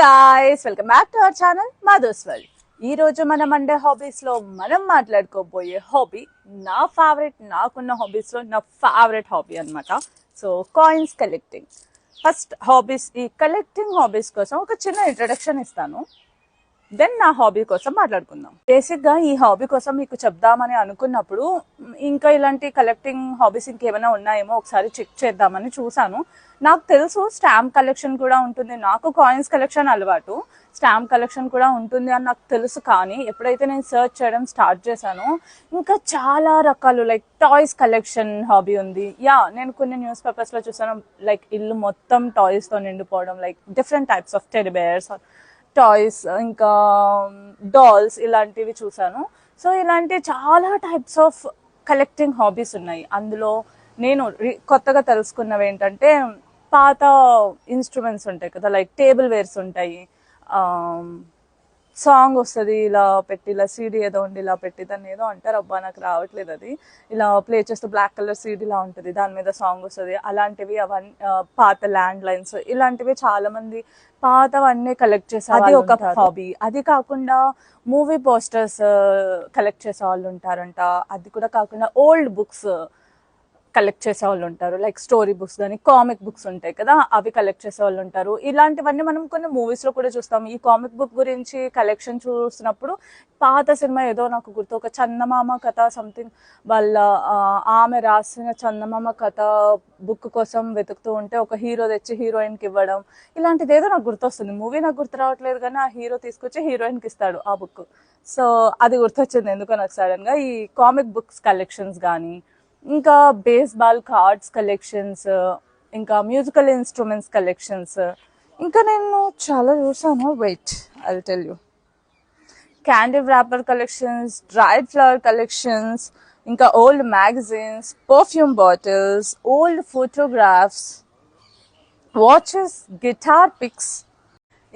Hey welcome back to our channel Madhu's world ఈ రోజు మనం అండే హాబీస్లో మనం మాట్లాడుకోబోయే హాబీ నా ఫేవరెట్ నాకున్న హాబీస్లో నా ఫేవరెట్ హాబీ అన్నమాట. So coins collecting first hobbies ఈ కలెక్టింగ్ హాబీస్ కోసం ఒక చిన్న ఇంట్రడక్షన్ ఇస్తాను. దెన్ నా హాబీ కోసం మాట్లాడుకుందాం. బేసిక్గా ఈ హాబీ కోసం మీకు చెప్దామని అనుకున్నప్పుడు ఇంకా ఇలాంటి కలెక్టింగ్ హాబీస్ ఇంకేమైనా ఉన్నాయేమో ఒకసారి చెక్ చేద్దామని చూసాను నాకు తెలుసు స్టాంప్ కలెక్షన్ కూడా ఉంటుంది. నాకు కాయిన్స్ కలెక్షన్ అలవాటు. స్టాంప్ కలెక్షన్ కూడా ఉంటుంది అని నాకు తెలుసు కానీ ఎప్పుడైతే నేను సర్చ్ చేయడం స్టార్ట్ చేశానో ఇంకా చాలా రకాలు లైక్ టాయ్స్ కలెక్షన్ హాబీ ఉంది. యా నేను కొన్ని న్యూస్ పేపర్స్లో చూసాను లైక్ ఇల్లు మొత్తం టాయ్స్తో నిండిపోవడం like different types of ted bears toys ఇంకా డాల్స్ ఇలాంటివి చూసాను సో ఇలాంటి చాలా టైప్స్ ఆఫ్ కలెక్టింగ్ హాబీస్ ఉన్నాయి. అందులో నేను కొత్తగా తెలుసుకున్నవి ఏంటంటే పాత ఇన్స్ట్రుమెంట్స్ ఉంటాయి కదా లైక్ టేబుల్ వేర్స్ ఉంటాయి. సాంగ్ వస్తుంది ఇలా పెట్టి ఇలా సీడీ ఏదో ఉండి ఇలా పెట్టి దాన్ని ఏదో అంటారు అబ్బా నాకు రావట్లేదు అది. ఇలా ప్లే చేస్తే బ్లాక్ కలర్ సీడీ లా ఉంటుంది దాని మీద సాంగ్ వస్తుంది. అలాంటివి అవన్నీ పాత ల్యాండ్ లైన్స్ ఇలాంటివి చాలా మంది పాతవన్నీ కలెక్ట్ చేసే అది ఒక హాబీ అది కాకుండా మూవీ పోస్టర్స్ కలెక్ట్ చేసే వాళ్ళు ఉంటారంట. అది కూడా కాకుండా ఓల్డ్ బుక్స్ కలెక్ట్ చేసే వాళ్ళు ఉంటారు లైక్ స్టోరీ బుక్స్ కానీ కామిక్ బుక్స్ ఉంటాయి కదా అవి కలెక్ట్ చేసే వాళ్ళు ఉంటారు ఇలాంటివన్నీ మనం కొన్ని మూవీస్లో కూడా చూస్తాం ఈ కామిక్ బుక్ గురించి కలెక్షన్ చూసినప్పుడు పాత సినిమా ఏదో నాకు గుర్తు ఒక చందమామ కథ సంథింగ్ వాళ్ళ ఆమె రాసిన చందమామ కథ బుక్ కోసం వెతుకుతూ ఉంటే ఒక హీరో తెచ్చి హీరోయిన్కి ఇవ్వడం ఇలాంటిది ఏదో నాకు గుర్తొస్తుంది. మూవీ నాకు గుర్తు రావట్లేదు కానీ ఆ హీరో తీసుకొచ్చి హీరోయిన్కి ఇస్తాడు ఆ బుక్ సో అది గుర్తొచ్చింది ఎందుకో నాకు సడన్గా. ఈ కామిక్ బుక్స్ కలెక్షన్స్ కానీ ఇంకా బేస్బాల్ కార్డ్స్ కలెక్షన్స్ ఇంకా మ్యూజికల్ ఇన్స్ట్రుమెంట్స్ కలెక్షన్స్ ఇంకా నేను చాలా చూసాను wait I tell you candy wrapper collections dried flower collections ఇంకా old magazines perfume bottles old photographs watches guitar picks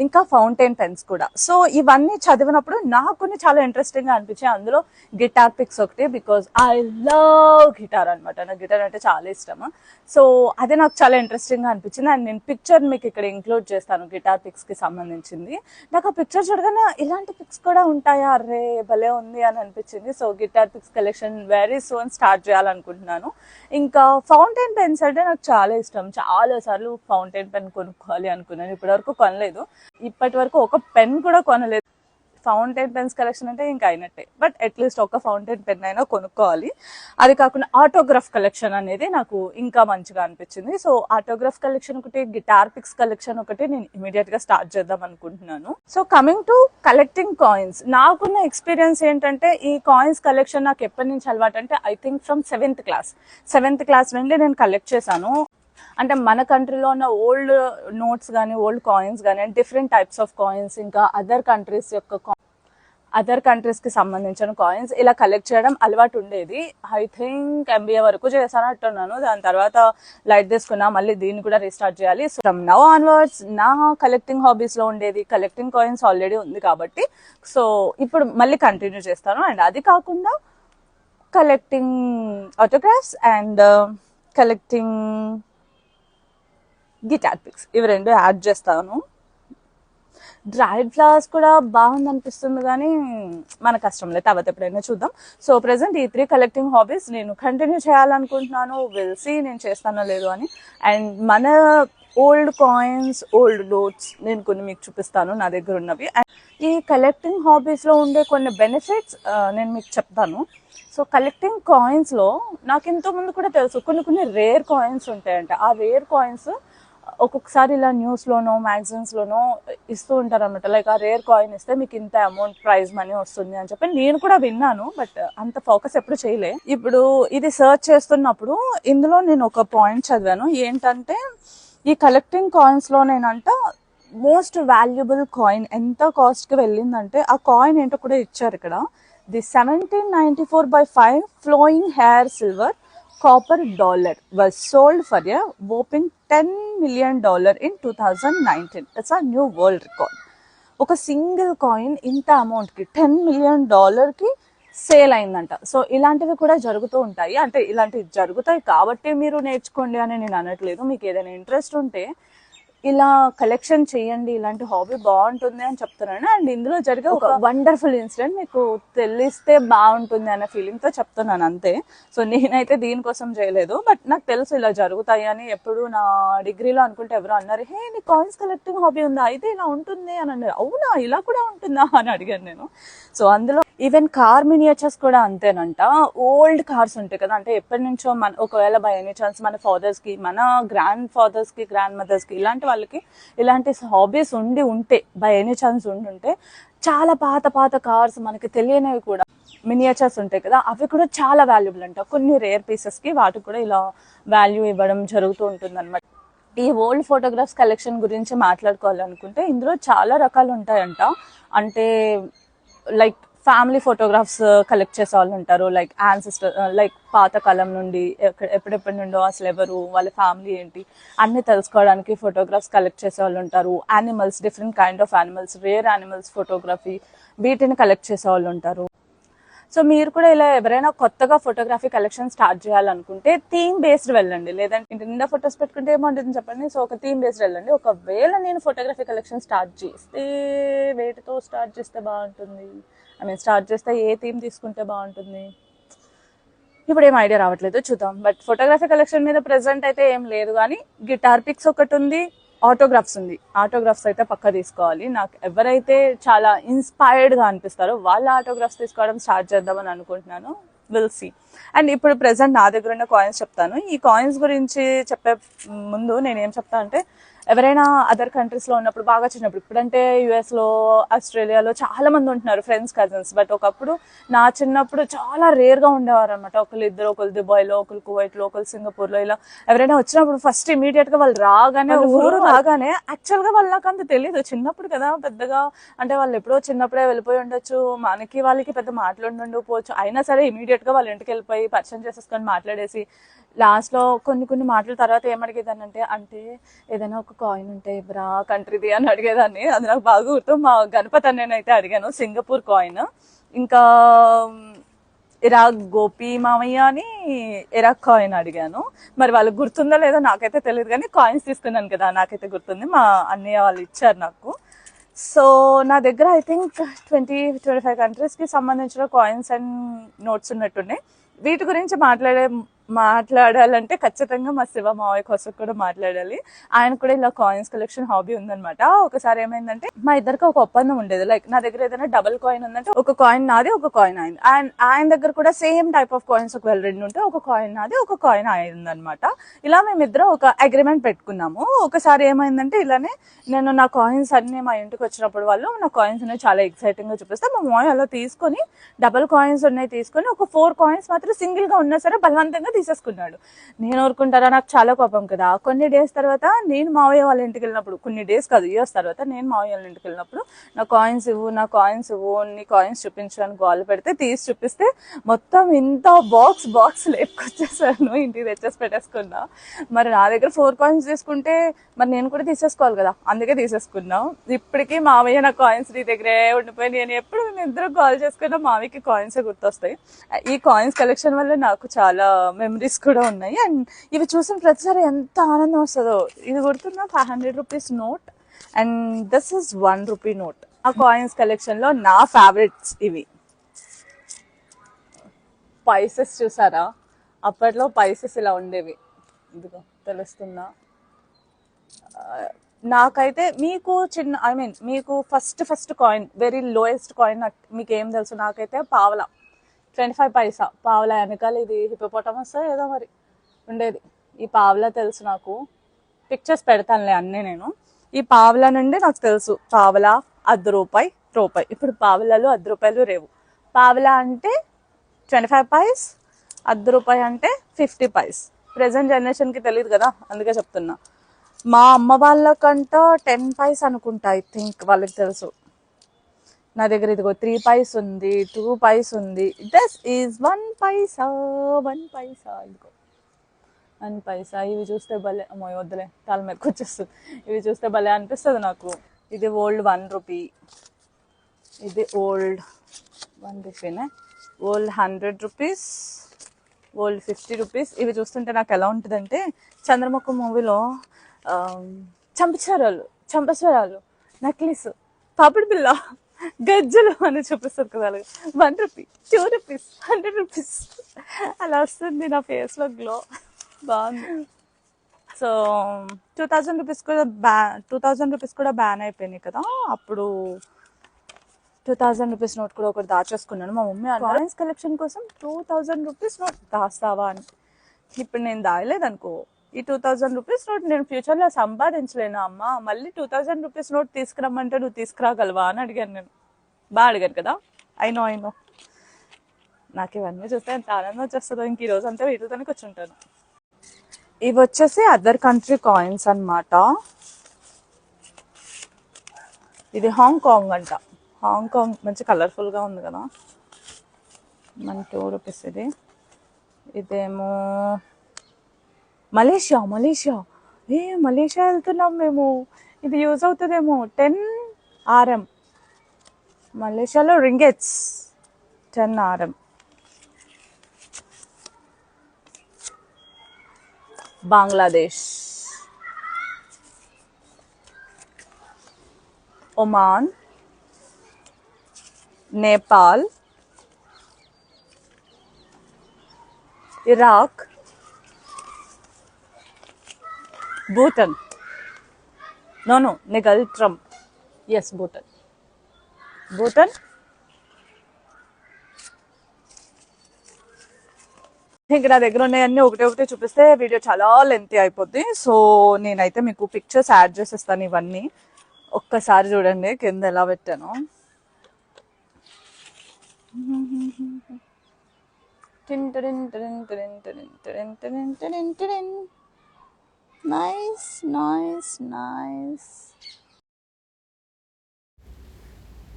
ఇంకా ఫౌంటైన్ పెన్స్ కూడా. సో ఇవన్నీ చదివినప్పుడు నాకు కొన్ని చాలా ఇంట్రెస్టింగ్గా అనిపించాయి. అందులో గిటార్ పిక్స్ ఒకటి బికాజ్ ఐ లవ్ గిటార్ అనమాట నాకు గిటార్ అంటే చాలా ఇష్టం సో అది నాకు చాలా ఇంట్రెస్టింగ్గా అనిపించింది. అండ్ నేను పిక్చర్ మీకు ఇక్కడ ఇంక్లూడ్ చేస్తాను గిటార్ పిక్స్కి సంబంధించింది. నాకు ఆ పిక్చర్ చూడగానే ఇలాంటి పిక్స్ కూడా ఉంటాయా? అరే భలే ఉంది అని అనిపించింది. So guitar picks collection very soon start చేయాలనుకుంటున్నాను. ఇంకా ఫౌంటైన్ పెన్స్ అంటే నాకు చాలా ఇష్టం. చాలా సార్లు ఫౌంటైన్ పెన్ కొనుక్కోవాలి అనుకున్నాను. ఇప్పటివరకు కొనలేదు. ఇప్పటి వరకు ఒక పెన్ కూడా కొనలేదు. ఫౌంటైన్ పెన్స్ కలెక్షన్ అంటే ఇంకా అయినట్టే. బట్ అట్లీస్ట్ ఒక ఫౌంటైన్ పెన్ అయినా కొనుక్కోవాలి. అది కాకుండా ఆటోగ్రాఫ్ కలెక్షన్ అనేది నాకు ఇంకా మంచిగా అనిపించింది. సో ఆటోగ్రాఫ్ కలెక్షన్ ఒకటి గిటార్ పిక్స్ కలెక్షన్ ఒకటి నేను ఇమీడియట్గా స్టార్ట్ చేద్దాం అనుకుంటున్నాను. So coming to collecting coins నాకున్న ఎక్స్పీరియన్స్ ఏంటంటే ఈ కాయిన్స్ కలెక్షన్ నాకు ఎప్పటి నుంచి అలవాటు అంటే I think from seventh class seventh class నుండి నేను కలెక్ట్ చేశాను. అంటే మన కంట్రీలో ఉన్న ఓల్డ్ నోట్స్ కానీ ఓల్డ్ కాయిన్స్ కానీ డిఫరెంట్ టైప్స్ ఆఫ్ కాయిన్స్ ఇంకా అదర్ కంట్రీస్ యొక్క అదర్ కంట్రీస్కి సంబంధించిన కాయిన్స్ ఇలా కలెక్ట్ చేయడం అలవాటు ఉండేది. ఐ థింక్ ఎంబీఏ వరకు చేశానట్టున్నాను దాని తర్వాత లైట్ తీసుకున్నా మళ్ళీ దీన్ని కూడా రీస్టార్ట్ చేయాలి. సో ఫ్రమ్ నవ్ ఆన్వర్డ్స్ నా కలెక్టింగ్ హాబీస్లో ఉండేది కలెక్టింగ్ కాయిన్స్ ఆల్రెడీ ఉంది కాబట్టి. సో ఇప్పుడు మళ్ళీ కంటిన్యూ చేస్తాను. అండ్ అది కాకుండా collecting autographs and collecting guitar picks ఇవి రెండు యాడ్ చేస్తాను. డ్రైడ్ ఫ్లవర్స్ కూడా బాగుంది అనిపిస్తుంది కానీ మన కష్టం లేదు. తర్వాత ఎప్పుడైనా చూద్దాం. సో ప్రెసెంట్ ఈ త్రీ కలెక్టింగ్ హాబీస్ నేను కంటిన్యూ చేయాలనుకుంటున్నాను. వెల్సి నేను చేస్తానో లేదో అని. అండ్ మన ఓల్డ్ కాయిన్స్ ఓల్డ్ నోట్స్ నేను కొన్ని మీకు చూపిస్తాను. నా దగ్గర ఉన్నవి. అండ్ ఈ కలెక్టింగ్ హాబీస్లో ఉండే కొన్ని బెనిఫిట్స్ నేను మీకు చెప్తాను. సో కలెక్టింగ్ కాయిన్స్లో నాకు ఇంతకు ముందు కూడా తెలుసు. కొన్ని కొన్ని రేర్ కాయిన్స్ ఉంటాయంట. ఆ రేర్ కాయిన్స్ ఒక్కొక్కసారి ఇలా న్యూస్లోనో మ్యాగజైన్స్లోనో ఇస్తూ ఉంటారు అనమాట లైక్ ఆ రేర్ కాయిన్ ఇస్తే మీకు ఇంత అమౌంట్ ప్రైజ్ మనీ వస్తుంది అని చెప్పి నేను కూడా విన్నాను బట్ అంత ఫోకస్ ఎప్పుడు చేయలే. ఇప్పుడు ఇది సర్చ్ చేస్తున్నప్పుడు ఇందులో నేను ఒక పాయింట్ చదివాను. ఏంటంటే ఈ కలెక్టింగ్ కాయిన్స్ నేనంట మోస్ట్ వాల్యుబుల్ కాయిన్ ఎంత కాస్ట్కి వెళ్ళిందంటే ఆ కాయిన్ ఏంటో కూడా ఇచ్చారు ఇక్కడ. The seventeen ninety four by five flowing hair silver. Copper dollar was sold for a whopping ten million dollar in two thousand nineteen it's world new world record ఒక single coin ఇంత అమౌంట్కి ten million డాలర్కి sale అయిందంట. So ఇలాంటివి కూడా జరుగుతూ ఉంటాయి. అంటే ఇలాంటివి జరుగుతాయి కాబట్టి మీరు నేర్చుకోండి అని నేను అనట్లేదు. మీకు ఏదైనా ఇంట్రెస్ట్ ఉంటే ఇలా కలెక్షన్ చేయండి ఇలాంటి హాబీ బాగుంటుంది అని చెప్తున్నాను. అండ్ ఇందులో జరిగే ఒక వండర్ఫుల్ ఇన్సిడెంట్ మీకు తెలిస్తే బాగుంటుంది అనే ఫీలింగ్తో చెప్తున్నాను అంతే. సో నేనైతే దీనికోసం చేయలేదు. బట్ నాకు తెలుసు ఇలా జరుగుతాయి అని. ఎప్పుడు నా డిగ్రీలో అనుకుంటే ఎవరు అన్నారు హే నీ కాయిన్స్ కలెక్టింగ్ హాబీ ఉందా? అయితే ఇలా ఉంటుంది అని అన్నారు. అవునా? ఇలా కూడా ఉంటుందా? అని అడిగాను నేను. సో అందులో ఈవెన్ కార్ మినియేచర్స్ కూడా అంతేనంట. ఓల్డ్ కార్స్ ఉంటాయి కదా అంటే ఎప్పటి నుంచో మన ఒకవేళ బై ఎనీ ఛాన్స్ మన ఫాదర్స్కి మన గ్రాండ్ ఫాదర్స్కి గ్రాండ్ మదర్స్కి ఇలాంటి వాళ్ళకి ఇలాంటి హాబీస్ ఉండి ఉంటే బై ఎనీ ఛాన్స్ ఉండి ఉంటే చాలా పాత పాత కార్స్ మనకి తెలియనివి కూడా మినియేచర్స్ ఉంటాయి కదా అవి కూడా చాలా వాల్యుబుల్ అంట. కొన్ని రేర్ పీసెస్కి వాటికి కూడా ఇలా వాల్యూ ఇవ్వడం జరుగుతూ ఉంటుంది ఈ ఓల్డ్ ఫోటోగ్రాఫ్స్ కలెక్షన్ గురించి మాట్లాడుకోవాలనుకుంటే ఇందులో చాలా రకాలు ఉంటాయంట. అంటే లైక్ ఫ్యామిలీ ఫోటోగ్రాఫ్స్ కలెక్ట్ చేసే వాళ్ళు ఉంటారు లైక్ యాన్సిస్టర్ లైక్ పాత కాలం నుండి ఎక్కడ- ఎప్పుడెప్పటి నుండో అసలు ఎవరు వాళ్ళ ఫ్యామిలీ ఏంటి అన్ని తెలుసుకోవడానికి ఫోటోగ్రాఫ్స్ కలెక్ట్ చేసే వాళ్ళు ఉంటారు animals different kind of animals rare animals photography వీటిని కలెక్ట్ చేసే వాళ్ళు ఉంటారు సో మీరు కూడా ఇలా ఎవరైనా కొత్తగా ఫోటోగ్రఫీ కలెక్షన్ స్టార్ట్ చేయాలనుకుంటే థీమ్ బేస్డ్ వెళ్ళండి. లేదంటే నిండా ఫొటోస్ పెట్టుకుంటే ఏమంటుంది చెప్పండి? సో ఒక థీమ్ బేస్డ్ వెళ్ళండి. ఒకవేళ నేను ఫోటోగ్రఫీ కలెక్షన్ స్టార్ట్ చేస్తే వేటితో స్టార్ట్ చేస్తే బాగుంటుంది? ఐ మీన్ స్టార్ట్ చేస్తే ఏ థీమ్ తీసుకుంటే బాగుంటుంది? ఇప్పుడు ఏం ఐడియా రావట్లేదు చూద్దాం. బట్ ఫోటోగ్రఫీ కలెక్షన్ మీద ప్రెసెంట్ అయితే ఏం లేదు కానీ గిటార్ పిక్స్ ఒకటి ఉంది ఆటోగ్రాఫ్స్ ఉంది. ఆటోగ్రాఫ్స్ అయితే పక్క తీసుకోవాలి. నాకు ఎవరైతే చాలా ఇన్స్పైర్డ్గా అనిపిస్తారో వాళ్ళ ఆటోగ్రాఫ్స్ తీసుకోవడం స్టార్ట్ చేద్దామని అనుకుంటున్నాను. విల్ సీ అండ్ ఇప్పుడు ప్రెసెంట్ నా దగ్గర ఉన్న కాయిన్స్ చెప్తాను. ఈ కాయిన్స్ గురించి చెప్పే ముందు నేను ఏం చెప్తా అంటే ఎవరైనా అదర్ కంట్రీస్లో ఉన్నప్పుడు బాగా చిన్నప్పుడు ఇప్పుడంటే యుఎస్లో ఆస్ట్రేలియాలో చాలా మంది ఉంటున్నారు ఫ్రెండ్స్ కజిన్స్ బట్ ఒకప్పుడు నా చిన్నప్పుడు చాలా రేర్గా ఉండేవారు అనమాట ఒకళ్ళు ఇద్దరు ఒకళ్ళు దుబాయ్లో ఒకళ్ళు కువైట్లో ఒకళ్ళు సింగపూర్లో ఇలా ఎవరైనా వచ్చినప్పుడు ఫస్ట్ ఇమీడియట్గా వాళ్ళు రాగానే ఊరు రాగానే యాక్చువల్గా వాళ్ళకి అంత తెలియదు చిన్నప్పుడు కదా పెద్దగా అంటే వాళ్ళు ఎప్పుడో చిన్నప్పుడే వెళ్ళిపోయి ఉండొచ్చు. మనకి వాళ్ళకి పెద్ద మాట్లాడి ఉండకపోవచ్చు అయినా సరే ఇమీడియట్గా వాళ్ళ ఇంటికి వెళ్ళిపోయి పరిచయం చేసేసుకొని మాట్లాడేసి లాస్ట్లో కొన్ని కొన్ని మాటల తర్వాత ఏం అడిగేదాన్ని అంటే అంటే ఏదైనా ఒక కాయిన్ ఉంటే బ్రా కంట్రీది? అని అడిగేదాన్ని. అది నాకు బాగా గుర్తు. మా గణపతి నేనైతే అడిగాను. సింగపూర్ కాయిన్ ఇంకా ఇరా గోపి మామయ్య అని ఇరా కాయిన్ అడిగాను. మరి వాళ్ళకి గుర్తుందో లేదో నాకైతే తెలియదు కానీ కాయిన్స్ తీసుకున్నాను కదా నాకైతే గుర్తుంది. మా అన్నయ్య వాళ్ళు ఇచ్చారు నాకు. సో నా దగ్గర I think twenty twenty five కంట్రీస్కి సంబంధించిన కాయిన్స్ అండ్ నోట్స్ ఉన్నట్టున్నాయి. వీటి గురించి మాట్లాడే మాట్లాడాలంటే ఖచ్చితంగా మా శివ మావయ్య కోసం కూడా మాట్లాడాలి. ఆయన కూడా ఇలా కాయిన్స్ కలెక్షన్ హాబీ ఉందనమాట ఒకసారి ఏమైందంటే మా ఇద్దరికి ఒక ఒప్పందం ఉండేది. లైక్ నా దగ్గర ఏదైనా డబుల్ కాయిన్ ఉందంటే ఒక కాయిన్ నాది ఒక కాయిన్ అయింది అండ్ ఆయన దగ్గర కూడా సేమ్ టైప్ ఆఫ్ కాయిన్స్ ఒకవేళ రెండు ఉంటే ఒక కాయిన్ నాది ఒక కాయిన్ అయింది అనమాట ఇలా మేమిద్దరం ఒక అగ్రిమెంట్ పెట్టుకున్నాము. ఒకసారి ఏమైందంటే ఇలానే నేను నా కాయిన్స్ అన్ని మా ఇంటికి వచ్చినప్పుడు వాళ్ళు నా కాయిన్స్ అనేవి చాలా ఎక్సైటింగ్గా చూపిస్తే మా మాయ అలా తీసుకొని డబుల్ కాయిన్స్ ఉన్నాయి తీసుకొని ఒక ఫోర్ కాయిన్స్ మాత్రం సింగిల్గా ఉన్నా సరే బలవంతంగా తీసేసుకున్నాడు. నేను ఊరుకుంటారా? నాకు చాలా కోపం కదా. కొన్ని డేస్ తర్వాత నేను మావయ్య వాళ్ళ ఇంటికి వెళ్ళినప్పుడు కొన్ని డేస్ కాదు ఇయర్స్ తర్వాత నేను మావయ్య వాళ్ళ ఇంటికి వెళ్ళినప్పుడు నా కాయిన్స్ ఇవ్వు నా కాయిన్స్ ఇవ్వు నీ కాయిన్స్ చూపించడానికి గోల్ పెడితే తీసి చూపిస్తే మొత్తం ఇంత బాక్స్ బాక్స్ లేపుకొచ్చేసాను. ఇంటికి తెచ్చేసి పెట్టేసుకున్నా. మరి నా దగ్గర ఫోర్ కాయిన్స్ తీసుకుంటే మరి నేను కూడా తీసేసుకోవాలి కదా. అందుకే తీసేసుకున్నాం. ఇప్పటికీ మావయ్య నా కాయిన్స్ నీ దగ్గరే ఉండిపోయి నేను ఎప్పుడు మేము ఇద్దరు కాల్ చేసుకున్నా మావయ్యకి కాయిన్స్ గుర్తొస్తాయి. ఈ కాయిన్స్ కలెక్షన్ వల్ల నాకు చాలా మెమరీస్ కూడా ఉన్నాయి. అండ్ ఇవి చూసిన ప్రతిసారి ఎంత ఆనందం వస్తుందో. ఇది గుర్తున్న five hundred rupees note and this is one rupee note ఆ కాయిన్స్ కలెక్షన్లో నా ఫేవరెట్స్ ఇవి. పైసెస్ చూసారా? అప్పట్లో పైసెస్ ఇలా ఉండేవి. ఇదిగో తెలుస్తుందా? నాకైతే మీకు చిన్న ఐ మీన్ మీకు first first coin very lowest coin మీకు ఏం తెలుసు? నాకైతే పావలా. Twenty five paisa. పావుల వెనకాల ఇది హిపోపోటమస్ ఏదో మరి ఉండేది. ఈ పావుల తెలుసు నాకు. పిక్చర్స్ పెడతానులే అన్నీ నేను. ఈ పావుల నుండి నాకు తెలుసు. పావలా అర్ధ రూపాయి రూపాయి. ఇప్పుడు పావులలో అర్ధ రూపాయలు రేవు పావలా అంటే ట్వంటీ ఫైవ్ పైస్ అర్ధ రూపాయి అంటే ఫిఫ్టీ పైస్. ప్రజెంట్ జనరేషన్కి తెలియదు కదా అందుకే చెప్తున్నా. మా అమ్మ వాళ్ళకంట టెన్ పైస్ అనుకుంటా ఐ థింక్ వాళ్ళకి తెలుసు. నా దగ్గర ఇదిగో త్రీ పైస్ ఉంది టూ పైస్ ఉంది. This is one paisa one paisa ఇదిగో. వన్ పైసా ఇవి చూస్తే భలే అమ్మో వద్దులే తల మీదకి వచ్చేస్తుంది. ఇవి చూస్తే భలే అనిపిస్తుంది నాకు. ఇది ఓల్డ్ వన్ రూపీ ఇది old one రూపీనే old hundred rupees old fifty rupees ఇవి చూస్తుంటే నాకు ఎలా ఉంటుందంటే చంద్రముఖ మూవీలో చంపస్వరాలు చంపస్వరాలు నెక్లెస్ పాపిడి బిల్ల గజ్జలు అని చూపిస్తారు కదా అలాగే one rupee two rupees hundred rupees అలా వస్తుంది నా ఫేస్లో గ్లో బాగుంది. సో టూ థౌజండ్ రూపీస్ కూడా బ్యా టూ థౌజండ్ రూపీస్ కూడా బ్యాన్ అయిపోయినాయి కదా. అప్పుడు టూ థౌజండ్ రూపీస్ నోట్ కూడా ఒకటి దాచేసుకున్నాను. మా మమ్మీ కాయిన్స్ కలెక్షన్ కోసం టూ థౌజండ్ రూపీస్ నోట్ దాస్తావా? అని. ఇప్పుడు నేను దాయలేదనుకో. ఈ టూ థౌజండ్ రూపీస్ నోట్ నేను ఫ్యూచర్లో సంపాదించలేను అమ్మ? మళ్ళీ టూ థౌజండ్ రూపీస్ నోట్ తీసుకురమ్మంటే నువ్వు తీసుకురాగలవా అని అడిగాను నేను. బాగా అడిగాను కదా? అయినో అయినో నాకు ఇవన్నీ చూస్తే ఎంత ఆనందం వచ్చేస్తుందో. ఇంక ఈ రోజు అంతా వీటితోనే కూర్చుంటాను. ఇవి వచ్చేసి అదర్ కంట్రీ కాయిన్స్ అన్నమాట. ఇది హాంకాంగ్ అంట. హాంకాంగ్ మంచి కలర్ఫుల్గా ఉంది కదా? మన టూ రూపీస్ ఇది. ఇదేమో మలేషియా మలేషియా. ఏ మలేషియా వెళ్తున్నాం మేము. ఇది యూజ్ అవుతుందేమో. Ten RM. మలేషియాలో ringgits. Ten RM. Bangladesh. Oman. Nepal. Iraq. Bhutan no ngultrum yes Bhutan Bhutan ఇంకా నా దగ్గర ఉన్నాయన్నీ ఒకటే ఒకటే చూపిస్తే వీడియో చాలా లెంతీ అయిపోద్ది సో నేనైతే మీకు పిక్చర్స్ యాడ్ చేసేస్తాను ఇవన్నీ ఒక్కసారి చూడండి కింద ఎలా పెట్టాను tin tin tin tin tin tin tin tin tin. Nice nice nice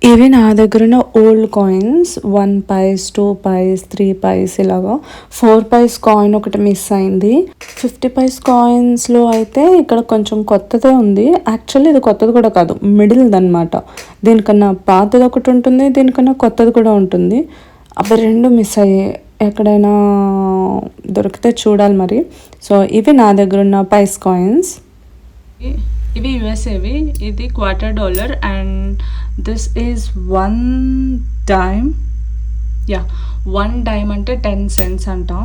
ఇవి నా దగ్గర ఉన్న old coins one pice two pice three pice ఇలాగా. ఫోర్ పైస్ కాయిన్ ఒకటి మిస్ అయింది. ఫిఫ్టీ పైస్ కాయిన్స్లో అయితే ఇక్కడ కొంచెం కొత్తదే ఉంది. యాక్చువల్లీ ఇది కొత్తది కూడా కాదు మిడిల్ది అనమాట దీనికన్నా పాతది ఒకటి ఉంటుంది దీనికన్నా కొత్తది కూడా ఉంటుంది. అవి రెండు మిస్ అయ్యాయి ఎక్కడైనా దొరికితే చూడాలి మరి. సో ఇవి నా దగ్గర ఉన్న పైస్ కాయిన్స్ ఇవి యుఎస్ఏవి. ఇది quarter dollar and this is one dime yeah one dime అంటే టెన్ సెంట్స్ అంటాం.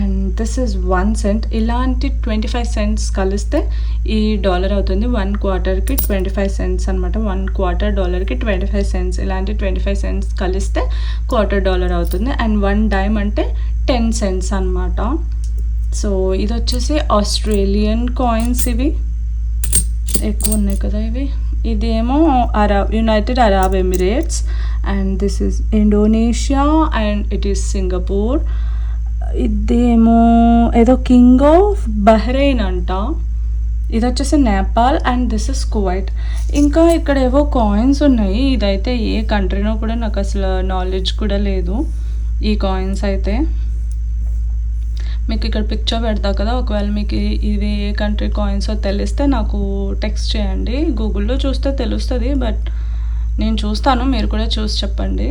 And this is one cent ఇలాంటి ట్వంటీ ఫైవ్ సెంట్స్ కలిస్తే ఈ డాలర్ అవుతుంది. వన్ క్వార్టర్కి ట్వంటీ ఫైవ్ సెంట్స్ అనమాట వన్ క్వార్టర్ డాలర్కి ట్వంటీ ఫైవ్ సెంట్స్ ఇలాంటి ట్వంటీ ఫైవ్ సెంట్స్ కలిస్తే క్వార్టర్ డాలర్ అవుతుంది. అండ్ వన్ డైమ్ అంటే టెన్ సెంట్స్ అనమాట సో ఇది వచ్చేసి ఆస్ట్రేలియన్ కాయిన్స్ ఇవి. ఎక్కువ ఉన్నాయి కదా ఇవి. ఇదేమో Arab United Arab Emirates and this is Indonesia and it is Singapore ఇదేమో ఏదో కింగ్ ఆఫ్ బహ్రెయిన్ అంట. ఇది వచ్చేసి Nepal and this is Kuwait. ఇంకా ఇక్కడ ఏవో కాయిన్స్ ఉన్నాయి. ఇదైతే ఏ కంట్రీనో కూడా నాకు అసలు నాలెడ్జ్ కూడా లేదు ఈ కాయిన్స్ అయితే. మీకు ఇక్కడ పిక్చర్ పెడతా కదా ఒకవేళ మీకు ఇది ఏ కంట్రీ కాయిన్సో తెలిస్తే నాకు టెక్స్ట్ చేయండి. గూగుల్లో చూస్తే తెలుస్తుంది బట్ నేను చూస్తాను. మీరు కూడా చూసి చెప్పండి.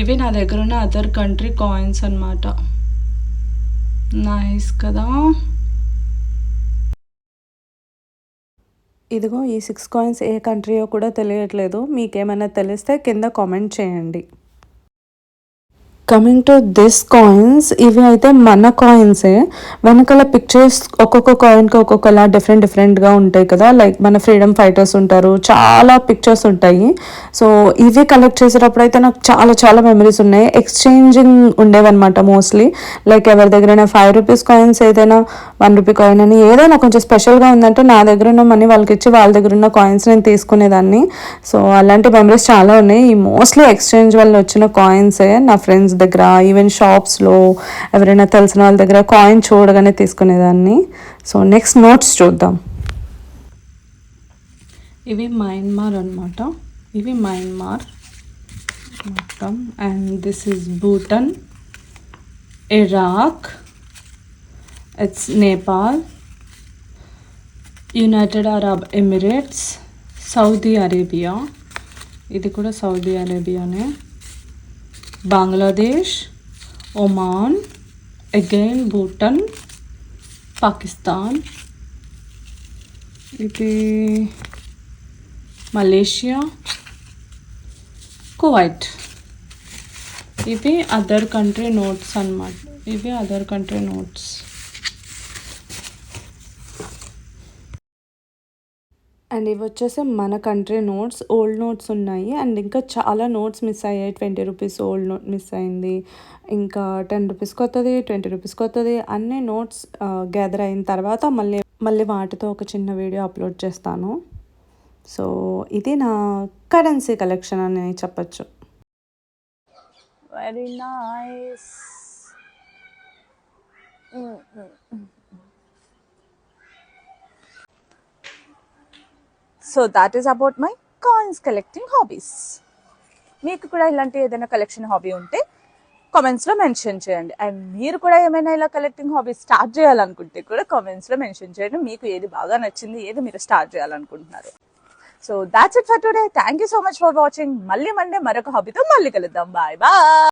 ఇవి నా దగ్గర ఉన్న అదర్ కంట్రీ కాయిన్స్ అనమాట నైస్ కదా ఇదిగో ఈ సిక్స్ కాయిన్స్ ఏ కంట్రీయో కూడా తెలియట్లేదు. మీకేమైనా తెలిస్తే కింద కామెంట్ చేయండి. కమింగ్ టు దిస్ కాయిన్స్ ఇవి అయితే మన కాయిన్సే వెనకాల పిక్చర్స్ ఒక్కొక్క కాయిన్కి ఒక్కొక్కలా డిఫరెంట్ డిఫరెంట్గా ఉంటాయి కదా. లైక్ మన ఫ్రీడమ్ ఫైటర్స్ ఉంటారు చాలా పిక్చర్స్ ఉంటాయి. సో ఇవి కలెక్ట్ చేసేటప్పుడు అయితే నాకు చాలా చాలా మెమరీస్ ఉన్నాయి. ఎక్స్చేంజింగ్ ఉండేవన్నమాట మోస్ట్లీ లైక్ ఎవరి దగ్గరైనా ఫైవ్ రూపీస్ కాయిన్స్ ఏదైనా వన్ రూపీ కాయిన్ అని ఏదైనా కొంచెం స్పెషల్గా ఉందంటే నా దగ్గర ఉన్న మనీ వాళ్ళకి ఇచ్చి వాళ్ళ దగ్గర ఉన్న కాయిన్స్ నేను తీసుకునేదాన్ని. సో అలాంటి మెమరీస్ చాలా ఉన్నాయి. ఈ మోస్ట్లీ ఎక్స్చేంజ్ వల్ల వచ్చిన కాయిన్సే నా ఫ్రెండ్స్ దగ్గర ఈవెన్ షాప్స్లో ఎవరైనా తెలిసిన వాళ్ళ దగ్గర కాయిన్ చూడగానే తీసుకునేదాన్ని. సో నెక్స్ట్ నోట్స్ చూద్దాం. ఇవి మయన్మార్ అనమాట ఇవి మయన్మార్ మొత్తం. And this is Bhutan Iraq it's Nepal United Arab Emirates Saudi Arabia ఇది కూడా సౌదీ అరేబియానే Bangladesh, Oman, again Bhutan, Pakistan, iti Malaysia, Kuwait ఇవి అదర్ కంట్రీ నోట్స్ అనమాట ఇవి అదర్ కంట్రీ నోట్స్ అండ్ ఇవి వచ్చేసి మన కంట్రీ నోట్స్ ఓల్డ్ నోట్స్ ఉన్నాయి. అండ్ ఇంకా చాలా నోట్స్ మిస్ అయ్యాయి. Twenty rupees old note miss అయింది. ఇంకా టెన్ రూపీస్ కొత్తది ట్వంటీ రూపీస్ కొత్తది అన్ని నోట్స్ గ్యాదర్ అయిన తర్వాత మళ్ళీ మళ్ళీ వాటితో ఒక చిన్న వీడియో అప్లోడ్ చేస్తాను. సో ఇది నా కరెన్సీ కలెక్షన్ అని చెప్పచ్చు. Very nice so that is about my coins collecting hobbies మీకు కూడా ఇలాంటి ఏదైనా కలెక్షన్ హాబీ ఉంటే కామెంట్స్లో మెన్షన్ చేయండి. అండ్ మీరు కూడా ఏమైనా ఇలా కలెక్టింగ్ హాబీ స్టార్ట్ చేయాలనుకుంటే కూడా కామెంట్స్లో మెన్షన్ చేయండి. మీకు ఏది బాగా నచ్చింది ఏది మీరు స్టార్ట్ చేయాలనుకుంటున్నారు. So that's it for today thank you so much for watching మళ్ళీ మండే మరొక హాబీతో మళ్ళీ కలుద్దాం. Bye bye